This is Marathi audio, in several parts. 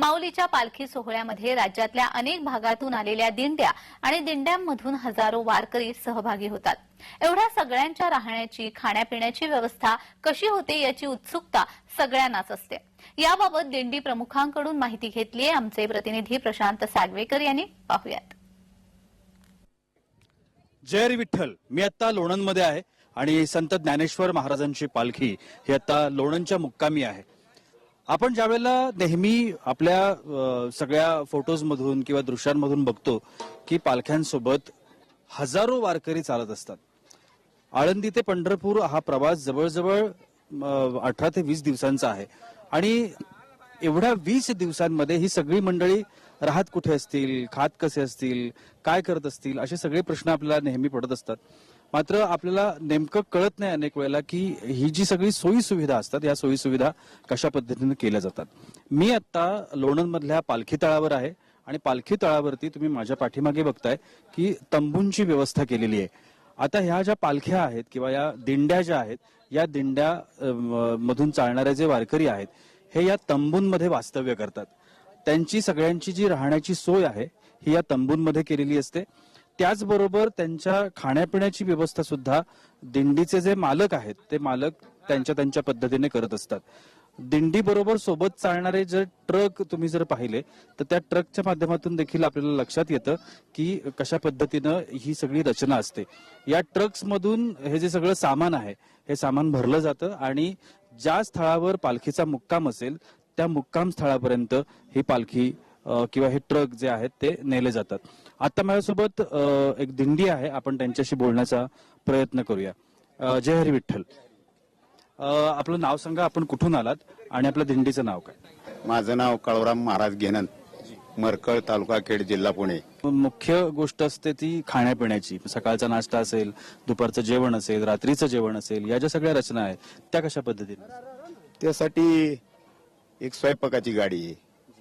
माऊलीच्या पालखी सोहळ्यामध्ये राज्यातल्या अनेक भागातून आलेल्या दिंड्या आणि दिंड्यांमधून हजारो वारकरी सहभागी होतात. एवढ्या सगळ्यांच्या राहण्याची खाण्यापिण्याची व्यवस्था कशी होते याची उत्सुकता सगळ्यांनाच असते. याबाबत दिंडी प्रमुखांकडून माहिती घेतली आहे आमचे प्रतिनिधी प्रशांत सागवेकर यांनी. पाहूयात. जय विठ्ठल. मी आता लोणंदमध्ये आहे आणि संत ज्ञानेश्वर महाराजांची पालखी ही आता लोणंदच्या मुक्कामी आहे. आपण ज्या वेळेला नेहमी आपल्या अ, सगळ्या फोटोजमधून किंवा दृश्यांमधून बघतो की पालख्यांसोबत हजारो वारकरी चालत असतात. आळंदी ते पंढरपूर हा प्रवास जवळजवळ अठरा ते वीस दिवसांचा आहे. आणि एवढ्या वीस दिवसांमध्ये ही सगळी मंडळी राहत कुठे असतील खात कसे असतील काय करत असतील असे सगळे प्रश्न आपल्याला नेहमी पडत असतात. मात्र आपल्याला नेमकं कळत नाही अनेक वेळेला की ही जी सगळी सोयी सुविधा असतात या सोयी सुविधा कशा पद्धतीने केल्या जातात. मी आता लोणंदमधल्या पालखी तळावर आहे आणि पालखी तळावरती तुम्ही माझ्या पाठीमागे बघताय की तंबूंची व्यवस्था केलेली आहे. आता ह्या ज्या पालख्या आहेत किंवा या दिंड्या ज्या आहेत या दिंड्या मधून चालणारे जे वारकरी आहेत हे या तंबूंमध्ये वास्तव्य करतात. त्यांची सगळ्यांची जी राहण्याची सोय आहे ही या तंबूंमध्ये केलेली असते. त्याचबरोबर त्यांच्या खाण्यापिण्याची व्यवस्था सुद्धा दिंडीचे जे मालक आहेत ते मालक त्यांच्या त्यांच्या पद्धतीने करत असतात. दिंडी बरोबर सोबत चालणारे जर ट्रक तुम्ही जर पाहिले तर त्या ट्रकच्या माध्यमातून देखील आपल्याला लक्षात येतं की कशा पद्धतीनं ही सगळी रचना असते. या ट्रक्स मधून हे जे सगळं सामान आहे हे सामान भरलं जातं आणि ज्या स्थळावर पालखीचा मुक्काम असेल त्या मुक्काम स्थळापर्यंत ही पालखी किंवा हे ट्रक जे आहेत ते नेले जातात. आता माझ्यासोबत एक दिंडी आहे. आपण त्यांच्याशी बोलण्याचा प्रयत्न करूया. जय हरी विठ्ठल. आपलं नाव सांगा. आपण कुठून आलात आणि आपल्या दिंडीचं नाव काय? माझं नाव काळूराम महाराज घेनन मरकळ तालुका खेड जिल्हा पुणे. मुख्य गोष्ट असते ती खाण्यापिण्याची. सकाळचा नाश्ता असेल दुपारचं जेवण असेल रात्रीचं जेवण असेल या ज्या सगळ्या रचना आहेत त्या कशा पद्धतीने? त्यासाठी एक स्वयंपाकाची गाडी आहे.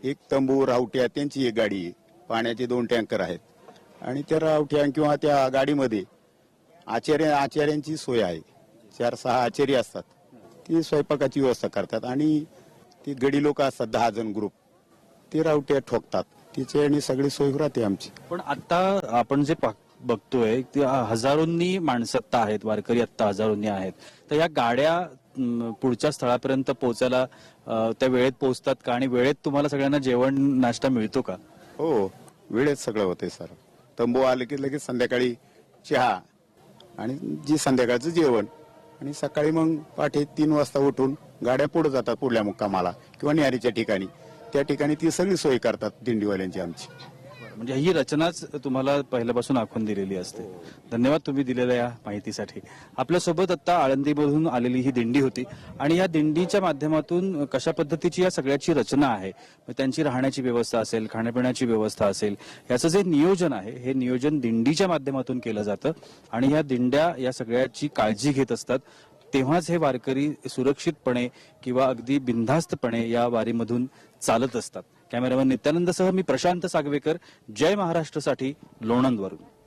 एक तंबू रावट्या त्यांची एक गाडी आहे पाण्याचे दोन टँकर आहेत. आणि त्या रावट्या किंवा त्या गाडीमध्ये आचार्य आचार्यांची सोय आहे. चार सहा आचार्य असतात. ती स्वयंपाकाची व्यवस्था करतात आणि ती गडी लोक असतात दहा जण ग्रुप ते रावट्या ठोकतात. तिचे आणि सगळी सोय राहते आमची. पण आता आपण जे पा- बघतोय ते हजारोंनी माणसं आत्ता आहेत वारकरी आत्ता हजारोंनी आहेत. तर या गाड्या पुढच्या स्थळापर्यंत पोहोचायला त्या वेळेत पोहोचतात का? आणि वेळेत तुम्हाला सगळ्यांना जेवण नाश्ता मिळतो का? हो वेळेत सगळं होते सर. तंबू आले की लगेच संध्याकाळी चहा आणि जी संध्याकाळचं जेवण. आणि सकाळी मग पाठे तीन वाजता उठून गाड्या पुढे जातात पुढल्या मुक्कामाला किंवा न्यारीच्या ठिकाणी. त्या ठिकाणी ती सगळी सोय करतात दिंडीवाल्यांची आमची. म्हणजे ही रचनाच तुम्हाला पहिल्यापासून आखून दिलेली असते. धन्यवाद तुम्ही दिलेल्या या माहितीसाठी. आपल्यासोबत आता आळंदीमधून आलेली ही दिंडी होती आणि या दिंडीच्या माध्यमातून कशा पद्धतीची या सगळ्याची रचना आहे? मग त्यांची राहण्याची व्यवस्था असेल खाण्यापिण्याची व्यवस्था असेल याचं जे नियोजन आहे हे नियोजन दिंडीच्या माध्यमातून केलं जातं आणि या दिंड्या या सगळ्याची काळजी घेत असतात. तेव्हाच हे वारकरी सुरक्षितपणे किंवा अगदी बिनधास्तपणे या वारीमधून चालत असतात. कॅमेरामॅन नित्यानंदसह मी प्रशांत सागवेकर. जय महाराष्ट्रसाठी लोणंदवरून.